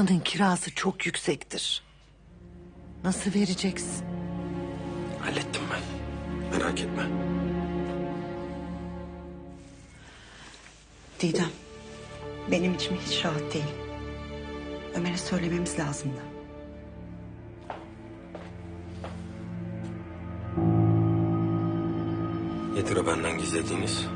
Buranın kirası çok yüksektir. Nasıl vereceksin? Hallettim ben. Merak etme. Didem, benim içim hiç rahat değil. Ömer'e söylememiz lazımdı. Nedir o benden gizlediğiniz?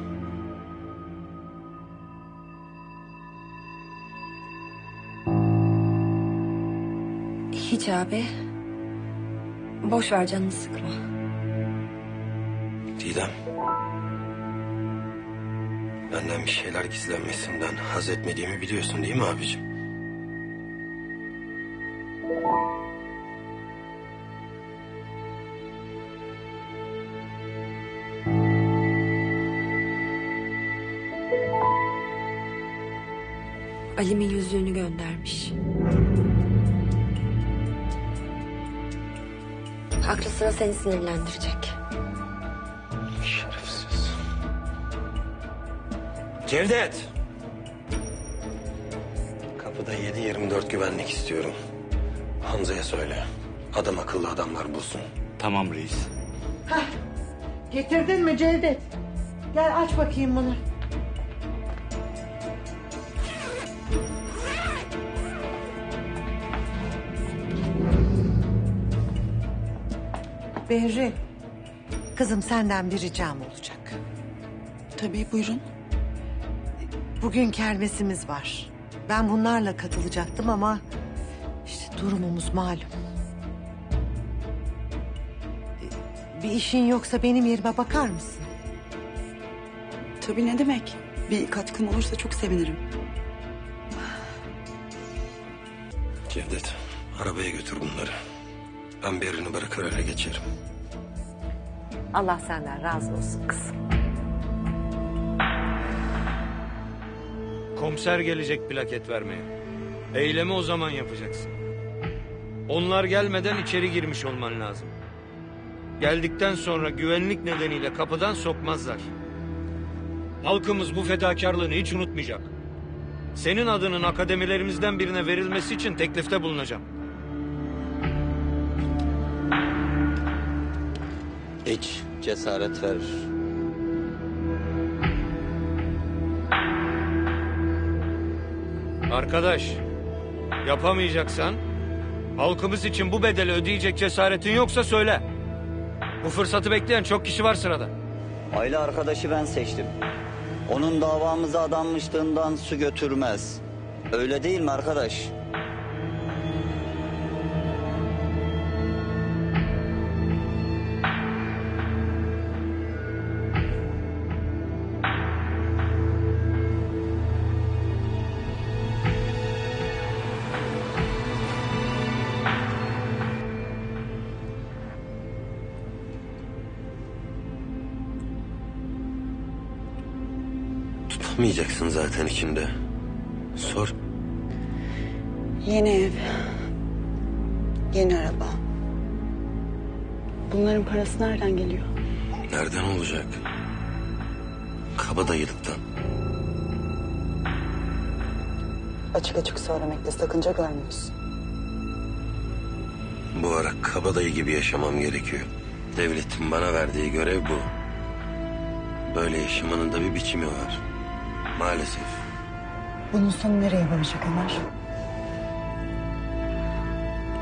Hiç abi. Boş ver canını sıkma. Didem. Benden bir şeyler gizlenmesinden haz etmediğimi biliyorsun değil mi abicim? Ali'min yüzüğünü göndermiş. Aklı sıra seni sinirlendirecek. Şerefsiz. Cevdet. Kapıda 7-24 güvenlik istiyorum. Hamza'ya söyle. Adam akıllı adamlar bulsun. Tamam reis. Getirdin mi Cevdet? Gel aç bakayım bunu. Behri, kızım senden bir ricam olacak. Tabii buyurun. Bugün kermesimiz var. Ben bunlarla katılacaktım ama işte durumumuz malum. Bir işin yoksa benim yerime bakar mısın? Tabii ne demek? Bir katkım olursa çok sevinirim. Cevdet, arabaya götür bunları. Ben birini bırakır öyle geçerim. Allah senden razı olsun kızım. Komiser gelecek plaket vermeye. Eylemi o zaman yapacaksın. Onlar gelmeden içeri girmiş olman lazım. Geldikten sonra güvenlik nedeniyle kapıdan sokmazlar. Halkımız bu fedakarlığını hiç unutmayacak. Senin adının akademilerimizden birine verilmesi için teklifte bulunacağım. Hiç cesaret verir. Arkadaş, yapamayacaksan halkımız için bu bedeli ödeyecek cesaretin yoksa söyle. Bu fırsatı bekleyen çok kişi var sırada. Aile arkadaşı ben seçtim. Onun davamıza adanmışlığından su götürmez. Öyle değil mi arkadaş? Tutamayacaksın zaten içinde. Sor. Yeni ev. Yeni araba. Bunların parası nereden geliyor? Nereden olacak? Kabadayılıktan. Açık açık söylemekte sakınca görmüyorsun. Bu ara kabadayı gibi yaşamam gerekiyor. Devletin bana verdiği görev bu. Böyle yaşamanın da bir biçimi var. Maalesef. Bunun sonu nereye varacak Ömer?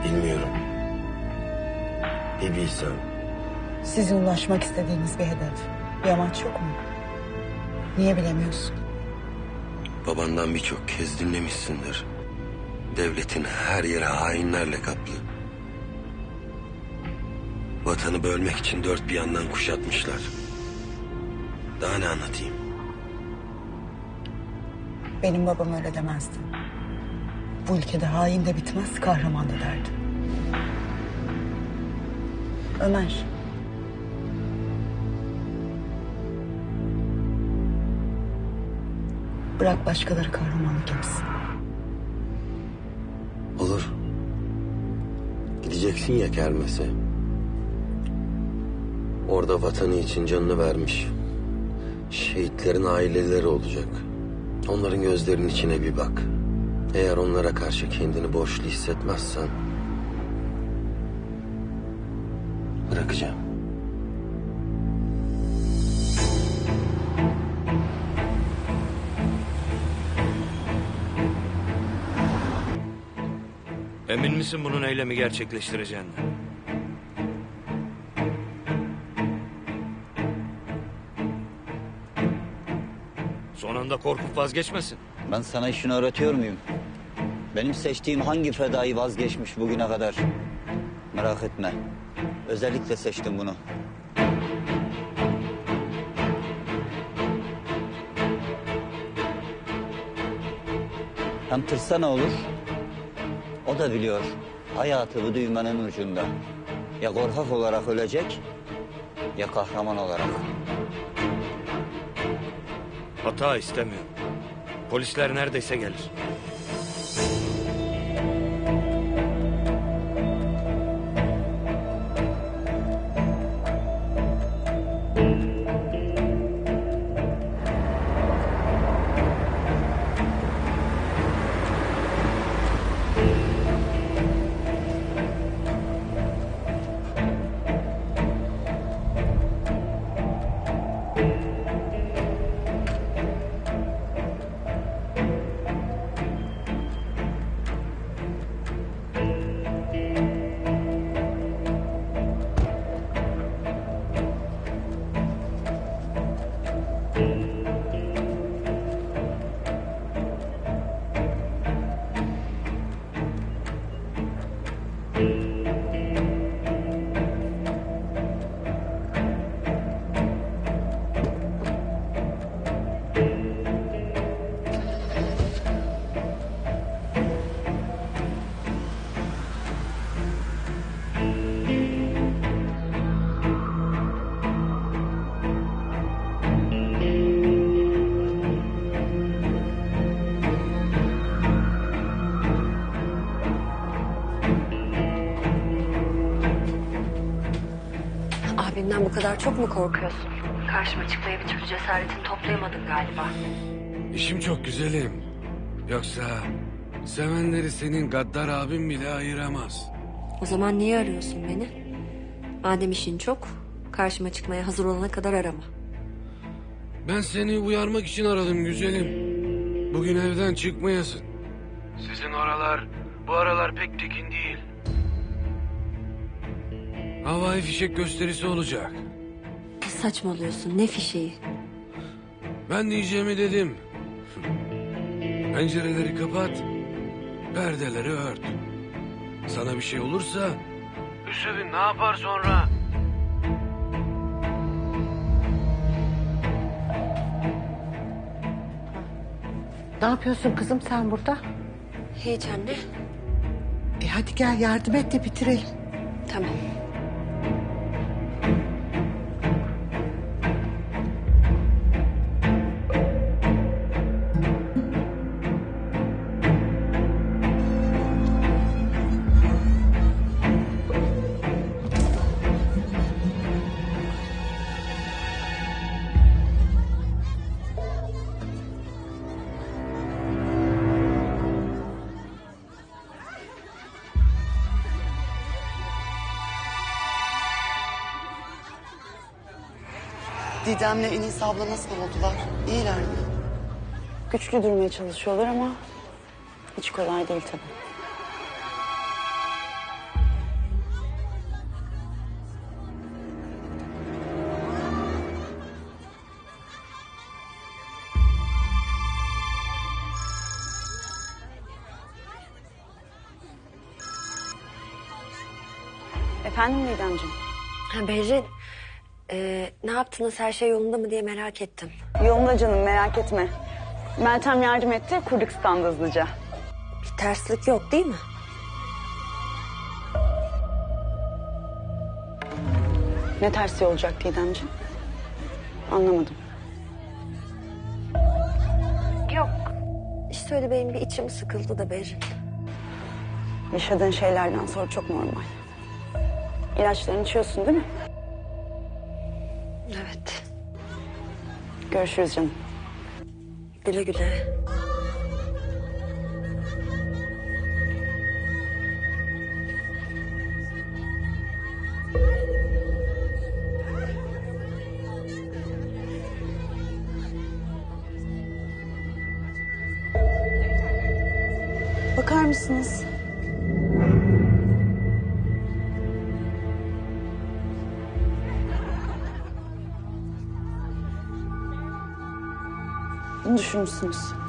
Bilmiyorum. Bir bilsem. Sizin ulaşmak istediğiniz bir hedef, bir amaç yok mu? Niye bilemiyorsun? Babandan birçok kez dinlemişsindir. Devletin her yeri hainlerle kaplı. Vatanı bölmek için dört bir yandan kuşatmışlar. Daha ne anlatayım? Benim babam öyle demezdi. Bu ülkede hain de bitmez, kahraman da derdi. Ömer. Bırak başkaları kahramanlık yapsın. Olur. Gideceksin ya kermese. Orada vatanı için canını vermiş. Şehitlerin aileleri olacak. Onların gözlerinin içine bir bak. Eğer onlara karşı kendini borçlu hissetmezsen... Bırakacağım. Emin misin bunun eylemi gerçekleştireceğinden? Anda korkup vazgeçmesin. Ben sana işini öğretiyor muyum? Benim seçtiğim hangi fedayı vazgeçmiş bugüne kadar? Merak etme. Özellikle seçtim bunu. Hem tırsa ne olur? O da biliyor. Hayatı bu düğmenin ucunda. Ya korkak olarak ölecek ya kahraman olarak. Hata istemiyorum. Polisler neredeyse gelir. Abimden bu kadar çok mu korkuyorsun? Karşıma çıkmaya bir türlü cesaretini toplayamadın galiba. İşim çok güzelim. Yoksa sevenleri senin gaddar abin bile ayıramaz. O zaman niye arıyorsun beni? Madem işin çok, karşıma çıkmaya hazır olana kadar arama. Ben seni uyarmak için aradım güzelim. Bugün evden çıkmayasın. Sizin oralar bu aralar pek tekin değil. Havai fişek gösterisi olacak. Ne saçmalıyorsun, ne fişeği? Ben diyeceğimi dedim. Pencereleri kapat, perdeleri ört. Sana bir şey olursa... Hüsevin ne yapar sonra? Ne yapıyorsun kızım sen burada? Hiç anne. E hadi gel yardım et de bitirelim. Tamam. Didem'le Enis abla nasıl oldular? İyiler mi? Güçlü durmaya çalışıyorlar ama hiç kolay değil tabii. Efendim Didemciğim? Ha Berrin, e, ne yaptınız, her şey yolunda mı diye merak ettim. Yolunda canım merak etme. Meltem yardım etti kurduk standı hızlıca. Bir terslik yok değil mi? Ne tersi olacak Didemciğim? Anlamadım. Yok. İşte öyle benim bir içim sıkıldı da Berrin. Yaşadığın şeylerden sonra çok normal. İlaçlarını içiyorsun değil mi? Evet. Görüşürüz canım. Güle güle. Bakar mısınız? Düşünmüşsünüz.